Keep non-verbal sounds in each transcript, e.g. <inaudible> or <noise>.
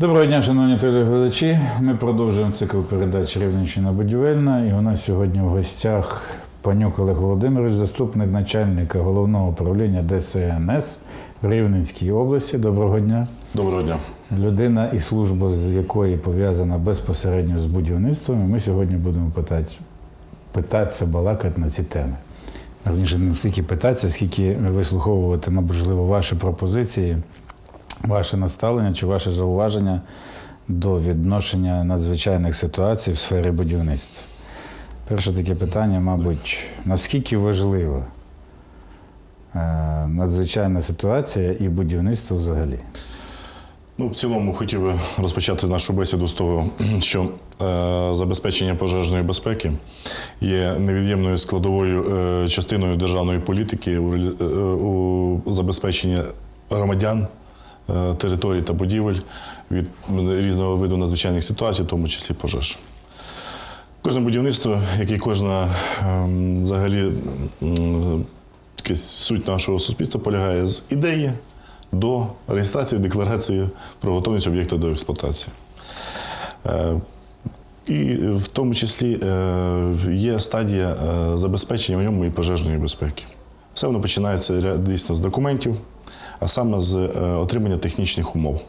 Доброго дня, шановні телеглядачі. Ми продовжуємо цикл передач Рівненщина будівельна. І у нас сьогодні в гостях панюк Олег Володимирович, заступник начальника головного управління ДСНС в Рівненській області. Доброго дня. Доброго дня. Людина і служба, з якої пов'язана безпосередньо з будівництвом. І ми сьогодні будемо питати, питатися, балакати на ці теми. Верніше, не стільки питатися, скільки вислуховувати, можливо, ваші пропозиції, ваше наставлення чи ваше зауваження до відношення надзвичайних ситуацій в сфері будівництва. Перше таке питання, мабуть, наскільки важлива е, надзвичайна ситуація і будівництво взагалі? Ну, в цілому хотів би розпочати нашу бесіду з того, що е, забезпечення пожежної безпеки є невід'ємною складовою е, частиною державної політики у, е, у забезпеченні громадян, територій та будівель від різного виду надзвичайних ситуацій, в тому числі пожеж. Кожне будівництво, як і кожна ем, взагалі суть нашого суспільства полягає з ідеї до реєстрації декларації про готовність об'єкта до експлуатації. Е, І в тому числі е, є стадія е, забезпечення в ньому і пожежної безпеки. Все воно починається дійсно з документів, а саме з е, отримання технічних умов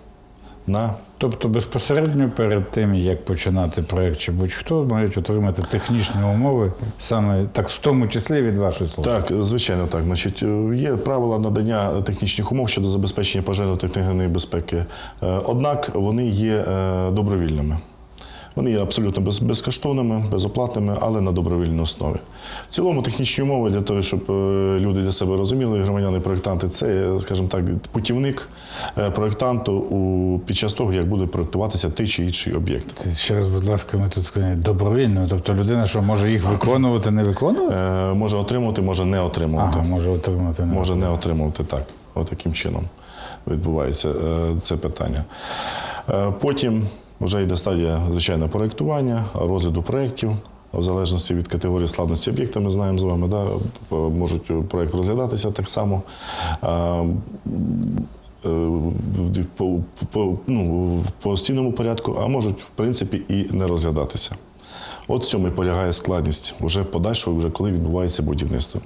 на Тобто безпосередньо перед тим, як починати проєкт чи будь-хто, мають отримати технічні умови, саме так, в тому числі від вашої служби. Так, звичайно, так. Значить, е, є правила надання технічних умов щодо забезпечення пожежно-техногенної безпеки. Е, Однак вони є добровільними. Вони є абсолютно без, безкоштовними, безоплатними, але на добровільній основі. В цілому технічні умови для того, щоб е, люди для себе розуміли, громадяни-проєктанти, це, скажімо так, путівник е, проєктанту у, під час того, як буде проєктуватися той чи інший об'єкт. Ще раз, будь ласка, ми тут сказали добровільно. Тобто людина, що може їх виконувати, не виконувати? Е, Може отримувати, може не отримувати. Ага, може отримати. Не. може не отримувати так. Отаким чином відбувається е, це питання. Потім вже йде стадія звичайно проєктування, розгляду проєктів. В залежності від категорії складності об'єкта, ми знаємо з вами, да, можуть проєкт розглядатися так само. А, е, по, по, ну, в постійному порядку, а можуть, в принципі, і не розглядатися. От в цьому і полягає складність вже подальшого, вже коли відбувається будівництво.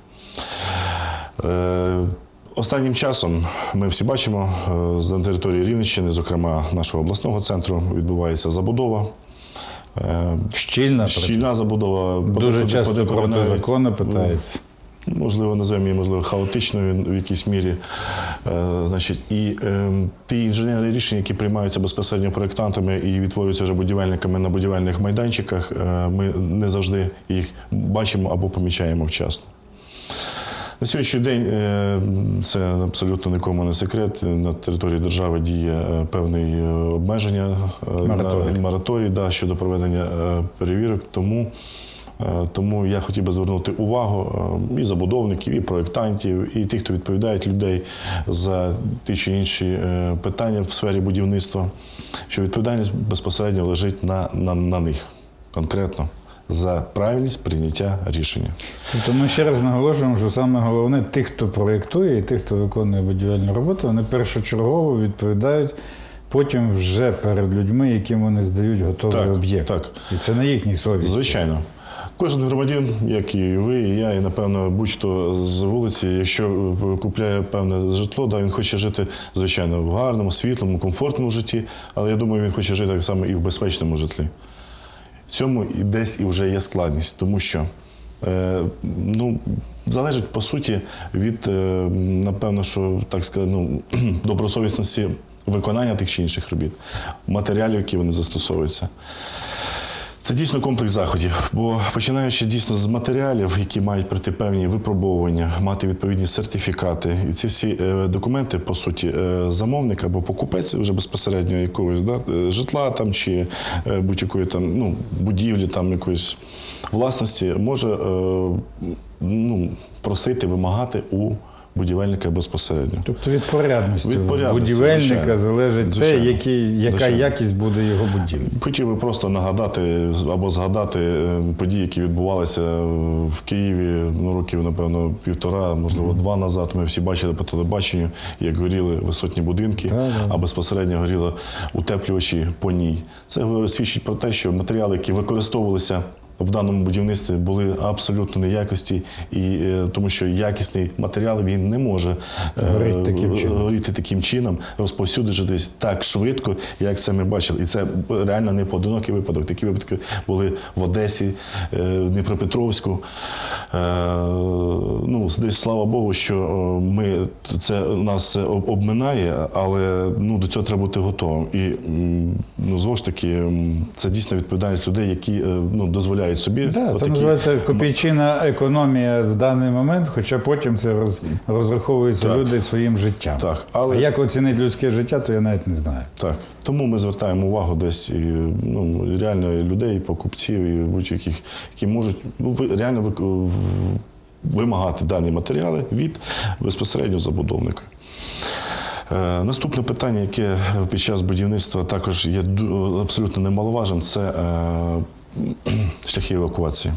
Е, Останнім часом ми всі бачимо, е, на території Рівненщини, зокрема нашого обласного центру, відбувається забудова. Е, Щільна, Щільна забудова, дуже часто проти навіть, закону питається. можливо, називаємо її, можливо, хаотичною в якійсь мірі. Е, значить, і е, ті інженерні рішення, які приймаються безпосередньо проєктантами і відтворюються вже будівельниками на будівельних майданчиках, е, ми не завжди їх бачимо або помічаємо вчасно. На сьогоднішній день е, це абсолютно нікому не секрет. На території держави діє е, певний е, обмеження е, Мораторій. на мораторій да, щодо проведення перевірок. Тому, тому я хотів би звернути увагу і забудовників, і проєктантів, і тих, хто відповідають людей за ті чи інші питання в сфері будівництва, що відповідальність безпосередньо лежить на, на, на них конкретно за правильність прийняття рішення. Тобто ми ще раз наголошуємо, що саме головне тих, хто проєктує, і тих, хто виконує будівельну роботу, вони першочергово відповідають потім вже перед людьми, яким вони здають готовий Так, об'єкт. так. І це на їхній совісті. Звичайно. Кожен громадян, як і ви, і я, і напевно будь-хто з вулиці, якщо купляє певне житло, да, він хоче жити, звичайно, в гарному, світлому, комфортному житті, але я думаю, він хоче жити так само і в безпечному житлі. Цьому і десь і вже є складність, тому що е, ну, залежить по суті від, е, напевно, що так сказати, ну, <clears throat> добросовісності виконання тих чи інших робіт, матеріалів, які вони застосовуються. Це дійсно комплекс заходів, бо починаючи дійсно з матеріалів, які мають пройти певні випробовування, мати відповідні сертифікати, і ці всі е, документи, по суті, е, замовник або покупець вже безпосередньо якогось да, е, житла там чи будь-якої там ну, будівлі, там якоїсь власності, може ну, просити, вимагати у будівельника безпосередньо. Тобто від порядності, Від порядності, будівельника звичайно. залежить Звичайно. те, який, яка Звичайно. якість буде його будівлі. Хотів би просто нагадати або згадати е, події, які відбувалися в Києві ну, років, напевно, півтора, можливо, два назад. Ми всі бачили по телебаченню, як горіли висотні будинки, Так, так. а безпосередньо горіли утеплювачі по ній. Це свідчить про те, що матеріали, які використовувалися. В даному будівництві були абсолютно неякості, і е, тому що якісний матеріал він не може е, Горить таким чином. горіти таким чином, розповсюдитись так швидко, як це ми бачили. І це реально не поодинокий випадок. Такі випадки були в Одесі, е, в Дніпропетровську. Е, Ну, десь слава Богу, що е, ми це нас обминає, але ну, до цього треба бути готовим. І ну, знову ж таки, це дійсно відповідальність людей, які е, ну, дозволяють собі. Да, це називається копійчина економія в даний момент, хоча потім це роз, розраховуються Так. люди своїм життям. Так, А як оцінити людське життя, то я навіть не знаю. Так, тому ми звертаємо увагу десь і, ну, реально людей, і покупців, і будь-яких, які можуть ну, реально в- вимагати дані матеріали від безпосередньо забудовника. Е, Наступне питання, яке під час будівництва також є абсолютно немаловажним, це е, шляхи евакуації.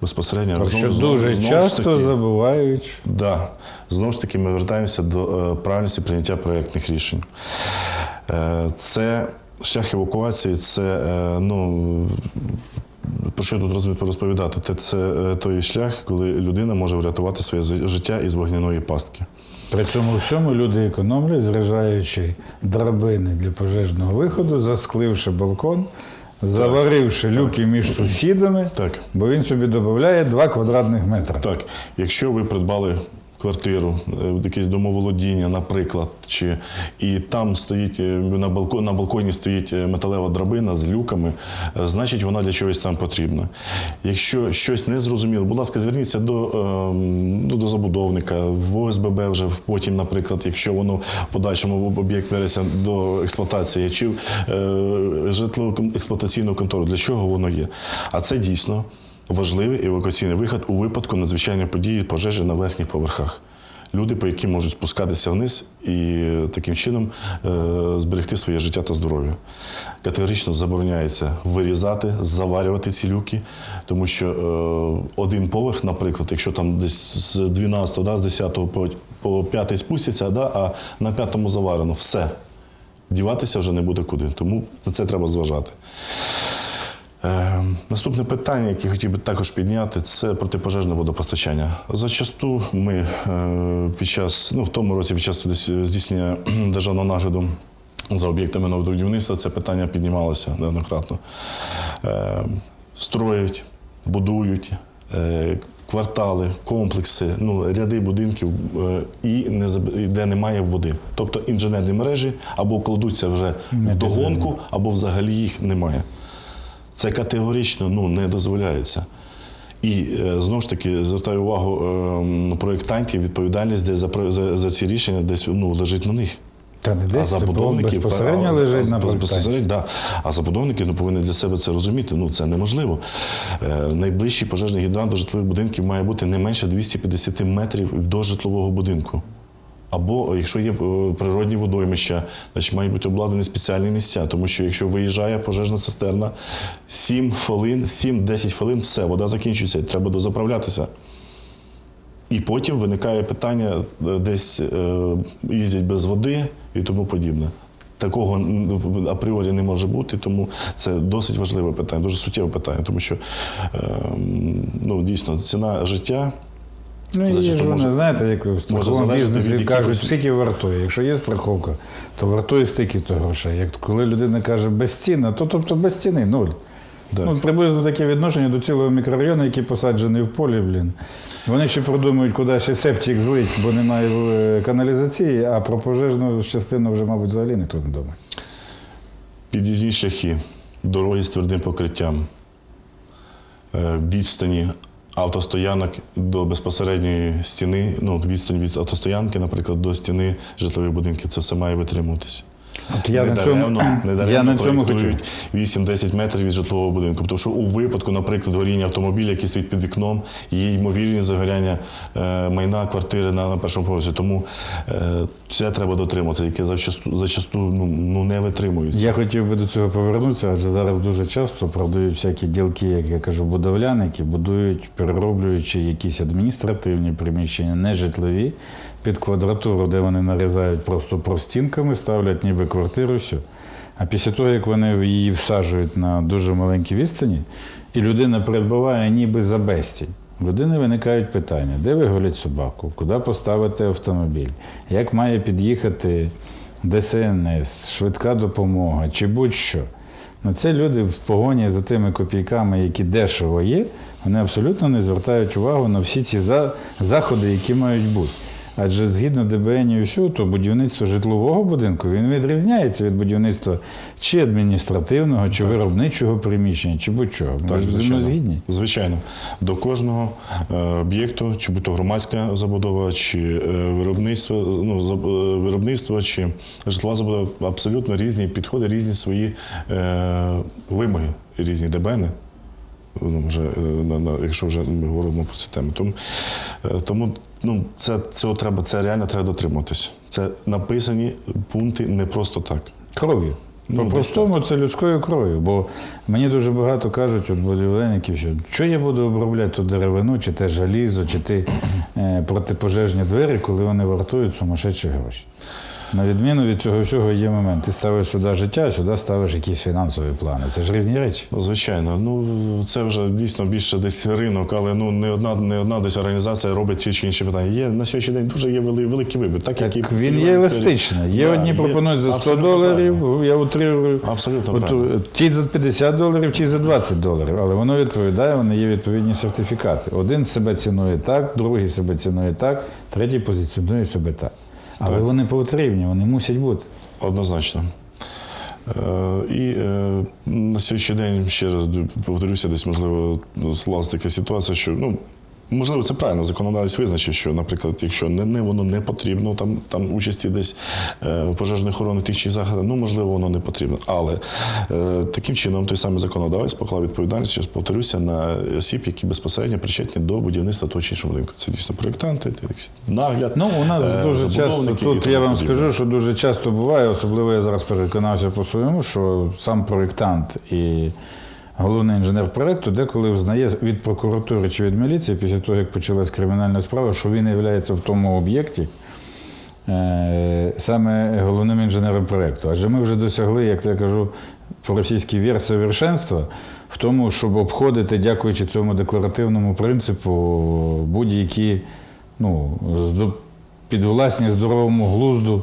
Безпосередньо що знову- дуже знову ж часто таки- забувають. Да. Знову ж таки, ми вертаємося до е, правильності прийняття проєктних рішень. Е, це шлях евакуації, це е, ну. Про що я тут розповідати? Це, це е, той шлях, коли людина може врятувати своє життя із вогняної пастки. При цьому всьому люди економлять, зряджаючи драбини для пожежного виходу, заскливши балкон, заваривши люки між сусідами, Так. бо він собі додає 2 квадратних метри. Так, якщо ви придбали квартиру, е, якесь домоволодіння, наприклад, чи і там стоїть е, на балконі, на балконі стоїть е, металева драбина з люками, значить вона для чогось там потрібна. Якщо щось не зрозуміло, будь ласка, зверніться до, е, ну, до забудовника, в ОСББ вже потім, наприклад, якщо воно в подальшому об'єкт береться до експлуатації, чи е, житлово-експлуатаційну контору, для чого воно є. А це дійсно важливий евакуаційний вихід у випадку надзвичайної події пожежі на верхніх поверхах. Люди, по яким можуть спускатися вниз і таким чином е, зберегти своє життя та здоров'я. Категорично забороняється вирізати, заварювати ці люки, тому що е, один поверх, наприклад, якщо там десь з 12, да, з 10 по, по 5 спустяться, да, а на п'ятому заварено, все. Діватися вже не буде куди. Тому на це треба зважати. Е, Наступне питання, яке хотів би також підняти, це протипожежне водопостачання. Зачасту ми е, під час, ну в тому році, під час здійснення <clears throat> державного нагляду за об'єктами нового будівництва, це питання піднімалося неоднократно. Е, Строять, будують. е, Квартали, комплекси, ну, ряди будинків е, і не де немає води. Тобто інженерні мережі або кладуться вже в догонку, або взагалі їх немає. Це категорично ну, не дозволяється. І е, знову ж таки звертаю увагу е, проєктантів, відповідальність десь за, за, за ці рішення десь ну, лежить на них. Та не А десь це забудовники безпосередньо лежить а- на безпосередньо, да. А забудовники ну, повинні для себе це розуміти. Ну це неможливо. Е, найближчий пожежний гідрант до житлових будинків має бути не менше 250 метрів до житлового будинку. Або якщо є е, природні водоймища, значить мають бути обладнані спеціальні місця. Тому що якщо виїжджає пожежна цистерна, 7 хвилин, 7-10 хвилин, все, вода закінчується, треба дозаправлятися. І потім виникає питання, е, десь е, їздять без води і тому подібне. Такого апріорі не може бути, тому це досить важливе питання, дуже суттєве питання, тому що е, ну, дійсно ціна життя. Ну, і Значить, ж то вони, може- знаєте, як в страховому залежати від бізнесі кажуть, якихось- скільки вартує. Якщо є страховка, то вартує стільки то грошей. Як коли людина каже безцінна, то тобто без ціни, нуль. Так. Ну, приблизно таке відношення до цілого мікрорайону, який посаджений в полі, блін. Вони ще продумують, куди ще септик злить, бо немає е, каналізації, а про пожежну частину вже, мабуть, взагалі ніхто не думає. Під'їзні шляхи, дороги з твердим покриттям, е, відстані автостоянок до безпосередньої стіни, ну, відстань від автостоянки, наприклад, до стіни житлових будинків, це все має витримуватися. От я на цьому- я на цьому проєктують 8-10 метрів від житлового будинку. Тому що у випадку, наприклад, горіння автомобіля, який стоїть під вікном, є ймовірність загоряння е, майна квартири на, на першому поверсі. Тому е, це треба дотриматися, яке зачасту, зачасту ну, ну, не витримується. Я хотів би до цього повернутися, адже зараз дуже часто продають всякі ділки, як я кажу, будовляники, будують, перероблюючи якісь адміністративні приміщення, нежитлові, під квадратуру, де вони нарізають просто простінками, ставлять ніби квартиру, все. А після того, як вони її всаджують на дуже маленькій відстані, і людина перебуває ніби за безцінь. Людини виникають питання, де вигулять собаку, куди поставити автомобіль, як має під'їхати ДСНС, швидка допомога чи будь-що. Ну, це люди в погоні за тими копійками, які дешево є, вони абсолютно не звертають увагу на всі ці заходи, які мають бути. Адже згідно ДБН то будівництво житлового будинку він відрізняється від будівництва чи адміністративного, чи виробничого приміщення, чи будь-чого. Так, звичайно. згідні. Звичайно, до кожного е, об'єкту, чи будь то громадська забудова, чи е, виробництво, ну, е, виробництво, чи житлова забудова абсолютно різні підходи, різні свої е, вимоги, різні ДБНи. Ну, вже, е, на, на, якщо вже ми говоримо про ці теми. Тому, е, тому ну, це, цього треба, це реально треба дотримуватись. Це написані пункти не просто так. Кров'ю. Ну, По-простому це людською кров'ю. Бо мені дуже багато кажуть от будівельників, що що я буду обробляти ту деревину, чи те жалізо, чи ті е, протипожежні двері, коли вони вартують сумасшедші гроші. На відміну від цього всього є момент. Ти ставиш сюди життя, сюди ставиш якісь фінансові плани. Це ж різні речі. Звичайно, ну це вже дійсно більше десь ринок, але ну не одна не одна десь організація робить ті чи інші питання. Є на сьогоднішній день дуже є вели- великий вибір. Так, Так як він є еластичний. Є Да, одні пропонують за 100 доларів, правильно. я утрирую. Абсолютно От, ті за 50 доларів, ті за 20 доларів. Але воно відповідає, вони є відповідні сертифікати. Один себе цінує так, другий себе цінує так, третій позиціонує себе так. Але Так. вони потрібні, вони мусять бути. Однозначно. Е, І е, на сьогоднішній день ще раз повторюся, десь можливо склалася така ситуація, що ну. Можливо, це правильно. Законодавець визначив, що, наприклад, якщо не, не воно не потрібно, там, там участі десь е, пожежної охорони тих чи заходах, ну можливо, воно не потрібно. Але е, таким чином той самий законодавець поклав відповідальність, раз повторюся, на осіб, які безпосередньо причетні до будівництва того чи іншого будинку. Це дійсно проєктанти, нагляд. Ну, у нас е, дуже часто тут я вам подібне. скажу, що дуже часто буває, особливо я зараз переконався по своєму, що сам проєктант і головний інженер проєкту деколи взнає від прокуратури чи від міліції після того, як почалась кримінальна справа, що він є в тому об'єкті. е, Саме головним інженером проєкту. Адже ми вже досягли, як я кажу, по російській вір совершенства в тому, щоб обходити, дякуючи цьому декларативному принципу, будь-які ну, підвласні здоровому глузду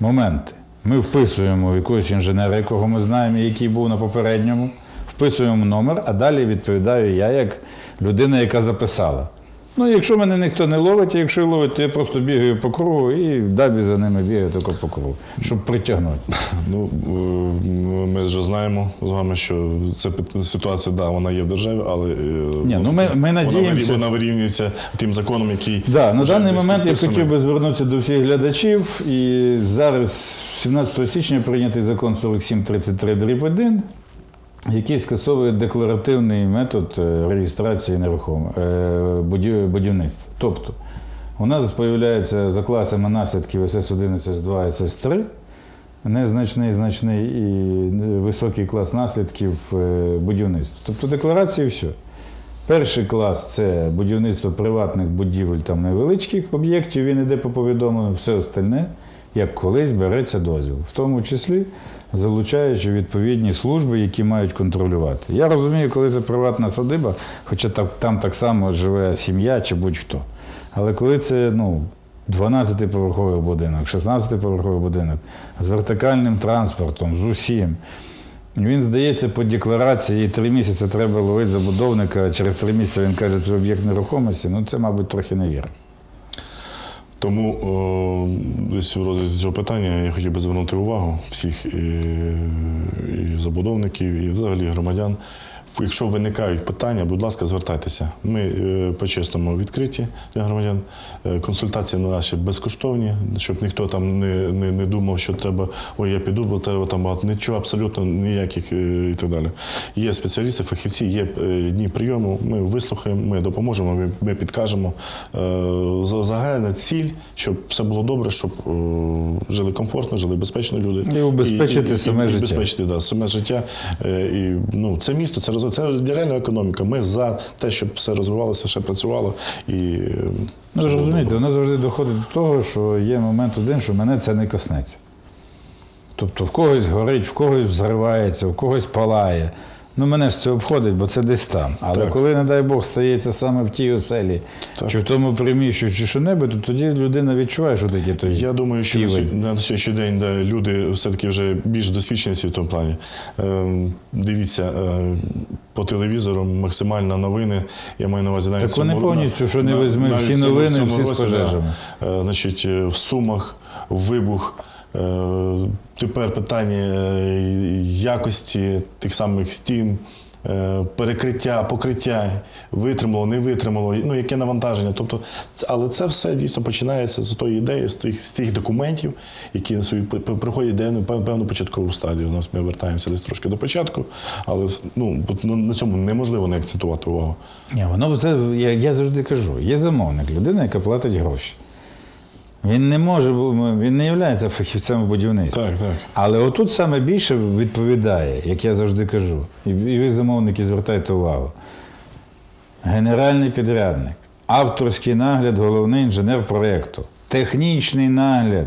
моменти. Ми вписуємо якогось інженера, якого ми знаємо, який був на попередньому, вписуємо номер, а далі відповідаю я як людина, яка записала. Ну, якщо мене ніхто не ловить, а якщо ловить, то я просто бігаю по кругу і дабі за ними бігаю тако по кругу, щоб притягнути. Ну, е, ми вже знаємо з вами, що ця ситуація, да, вона є в державі, але е, Ні, ну, ми- ми надіємося- вона вирівнюється тим законом, який Да, на даний момент я хотів би звернутися до всіх глядачів. І зараз, 17 січня, прийнятий закон 4733 дріб 1, який скасовує декларативний метод е, реєстрації нерухом е, будівництва. Тобто, у нас з'являється за класами наслідків СС1, СС2, СС3, незначний, значний і високий клас наслідків е, будівництва. Тобто декларації все. Перший клас це будівництво приватних будівель там невеличких об'єктів, він іде по повідомленню, все остальне, як колись береться дозвіл, в тому числі залучаючи відповідні служби, які мають контролювати. Я розумію, коли це приватна садиба, хоча там, так само живе сім'я чи будь-хто. Але коли це ну, 12-поверховий будинок, 16-поверховий будинок з вертикальним транспортом, з усім. Він здається по декларації, три місяці треба ловити забудовника, а через три місяці він каже, це об'єкт нерухомості. Ну це, мабуть, трохи невірно. Тому о, десь в розрізі цього питання я хотів би звернути увагу всіх і, і забудовників, і взагалі громадян якщо виникають питання, будь ласка, звертайтеся. Ми е, по-чесному відкриті для громадян. Е, Консультації наші безкоштовні, щоб ніхто там не, не, не думав, що треба, ой, я піду, бо треба там багато. Нічого абсолютно ніяких е, і так далі. Є спеціалісти, фахівці, є дні прийому. Ми вислухаємо, ми допоможемо, ми, ми підкажемо. Загальна ціль, щоб все було добре, щоб жили комфортно, жили безпечно люди. І убезпечити саме життя. убезпечити, да, саме життя. І, ну, це місто, це, роз- це реальна економіка. Ми за те, щоб все розвивалося, ще працювало. І, е, Ну, ви розумієте, воно завжди доходить до того, що є момент один, що мене це не коснеться. Тобто в когось горить, в когось взривається, в когось палає. Ну, мене ж це обходить, бо це десь там. Але Так. коли, не дай Бог, стається саме в тій оселі, Так. чи в тому приміщенні, чи що-небудь, то тоді людина відчуває, що таке той. Я думаю, що на півень. сьо- на сьогоднішній день да, люди все-таки вже більш досвідчені в тому плані. Е, дивіться е, по телевізору максимально новини. Я маю на увазі навіть Так вони в цьому- повністю, що не візьми, навіть всі в цьому- новини, цьому всі з да. пожежами. Е, Значить, е, в Сумах вибух. Е, Тепер питання е, якості тих самих стін, е, перекриття, покриття, витримало, не витримало, ну яке навантаження. Тобто, але це все дійсно починається з тої ідеї, з тих, з тих документів, які на свою п- п- проходять певну початкову стадію. Нас ми вертаємося десь трошки до початку, але ну, на цьому неможливо не акцентувати увагу. Ні, воно це, я, я завжди кажу, є замовник, людина, яка платить гроші. Він не може, він не є фахівцем в будівництві. Так, так. Але отут саме більше відповідає, як я завжди кажу, і і ви, замовники, звертайте увагу. Генеральний підрядник, авторський нагляд, головний інженер проєкту, технічний нагляд,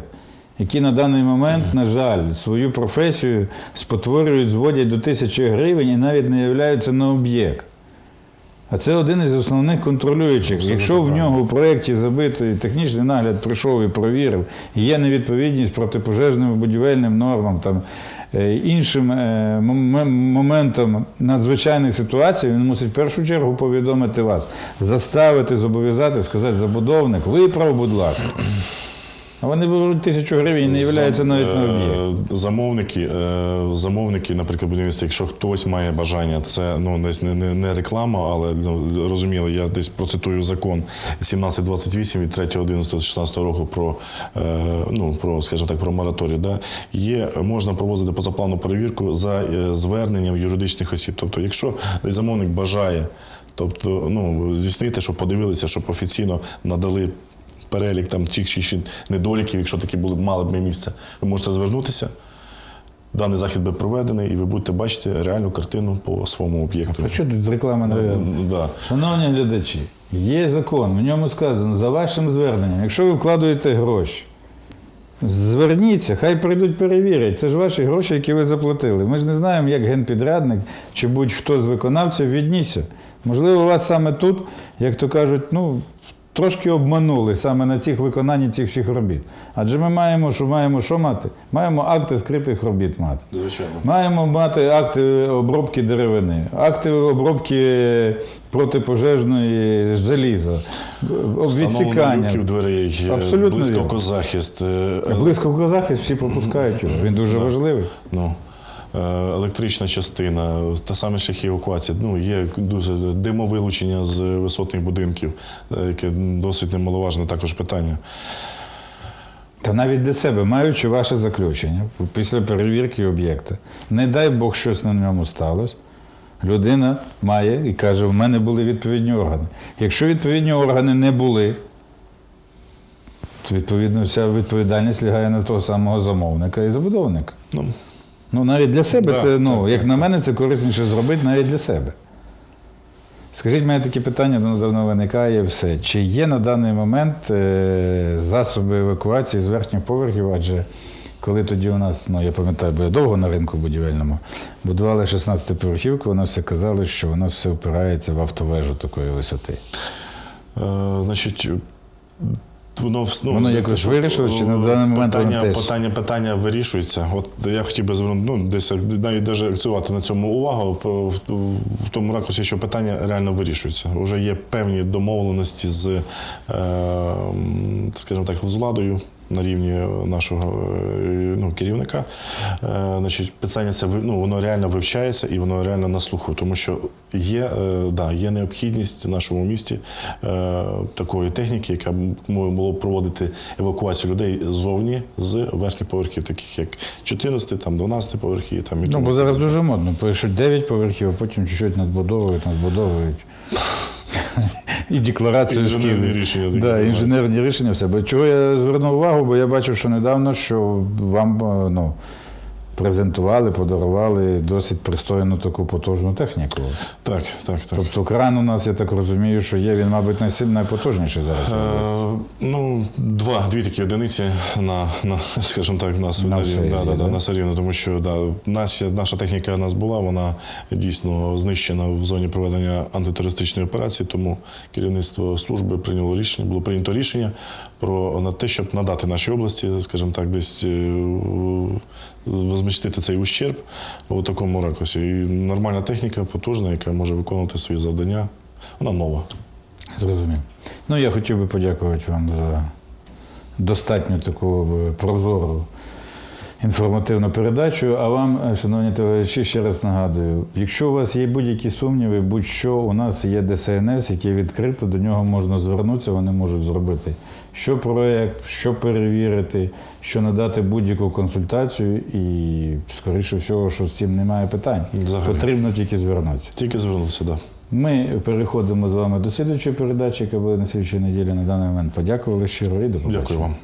які на даний момент, на жаль, свою професію спотворюють, зводять до тисячі гривень і навіть не являються на об'єкт. А це один із основних контролюючих. Абсолютно Якщо в нього у проєкті забитий технічний нагляд прийшов і провірив, і є невідповідність протипожежним будівельним нормам, там, е, іншим е, моментам надзвичайних ситуацій, він мусить в першу чергу повідомити вас, заставити, зобов'язати, сказати, забудовник, виправ, будь ласка. А вони беруть тисячу гривень і не являються навіть на об'єкт. Е, Замовники, е, замовники, наприклад, будівництва, якщо хтось має бажання, це ну не, не, не реклама, але ну, розуміло, я десь процитую закон 1728 від 3.11.16 року про е, ну про, скажімо так, про мораторій. Да? Є можна проводити позаплавну перевірку за зверненням юридичних осіб. Тобто, якщо замовник бажає, тобто ну здійснити, щоб подивилися, щоб офіційно надали перелік там тих чи інших недоліків, якщо такі були б мали б ми місце, ви можете звернутися. Даний захід буде проведений, і ви будете бачити реальну картину по своєму об'єкту. А що тут реклама не Ну, Да. Шановні глядачі, є закон, в ньому сказано, за вашим зверненням, якщо ви вкладуєте гроші, зверніться, хай прийдуть перевірять. Це ж ваші гроші, які ви заплатили. Ми ж не знаємо, як генпідрядник чи будь-хто з виконавців віднісся. Можливо, у вас саме тут, як то кажуть, ну, трошки обманули саме на цих виконанні цих всіх робіт. Адже ми маємо, що маємо що мати? Маємо акти скритих робіт мати. Звичайно. Маємо мати акти обробки деревини, акти обробки протипожежної заліза, відсікання. люків дверей, е, Абсолютно блискавкозахист, е, е, Близько захист всі пропускають його. Він дуже важливий. ну, електрична частина, та саме шляхи евакуації. Ну, є дуже димовилучення з висотних будинків, е, яке досить немаловажне також питання. Та навіть для себе, маючи ваше заключення після перевірки об'єкта, не дай Бог щось на ньому сталося. Людина має і каже, в мене були відповідні органи. Якщо відповідні органи не були, то відповідно вся відповідальність лягає на того самого замовника і забудовника. Ну, навіть для себе Да, це, ну, так, як так, на так. мене, це корисніше зробити навіть для себе. Скажіть, мене таке питання ну, давно виникає все. Чи є на даний момент е, засоби евакуації з верхніх поверхів? Адже коли тоді у нас, ну я пам'ятаю, бо я довго на ринку будівельному, будували 16-поверхівку, у все казали, що у нас все впирається в автовежу такої висоти. Е, значить, воно, ну, Воно якось що, чи на е, даний момент питання, теж? питання, питання вирішується. От я хотів би звернути, ну, десь навіть даже акцентувати на цьому увагу в, в тому ракурсі, що питання реально вирішується. Уже є певні домовленості з, е, скажімо так, з владою. На рівні нашого е, ну, керівника. Е, Значить, питання це ну, воно реально вивчається і воно реально на слуху, тому що є, е, да, є необхідність в нашому місті е, такої техніки, яка було б проводити евакуацію людей ззовні з верхніх поверхів, таких як 14, там 12 поверхи. Там, і Ну, тому бо зараз дуже модно. Пишуть 9 поверхів, а потім чуть-чуть надбудовують, надбудовують. І декларацію Інженерні рішення Да, інженерні рішення, все. Бо чого я звернув увагу, бо я бачив, що недавно, що вам е, ну, презентували, подарували досить пристойну таку потужну техніку. Так, так, так. Тобто кран у нас, я так розумію, що є, він, мабуть, найсиль- найпотужніший зараз. Е, ну, два, дві такі одиниці на, на скажімо так, нас На на, все да, да, да, да? на все рівно, тому що да, наша, наша техніка у нас була, вона дійсно знищена в зоні проведення антитерористичної операції, тому керівництво служби прийняло рішення, було прийнято рішення про на те, щоб надати нашій області, скажімо так, десь возмістити цей ущерб у такому ракурсі. І нормальна техніка, потужна, яка може виконувати свої завдання, вона нова. Зрозумів. Ну, я хотів би подякувати вам за достатньо таку е, прозору інформативну передачу. А вам, е, шановні товариші, ще раз нагадую: якщо у вас є будь-які сумніви, будь-що у нас є ДСНС, яке відкрито, до нього можна звернутися, вони можуть зробити що проєкт, що перевірити, що надати будь-яку консультацію, і скоріше всього, що з цим немає питань. Взагалі. Потрібно тільки звернутися. Тільки звернутися, так. Да. Ми переходимо з вами до слідуючої передачі, яка буде на слідчій неділі. На даний момент подякували щиро і до побачення. Дякую вам.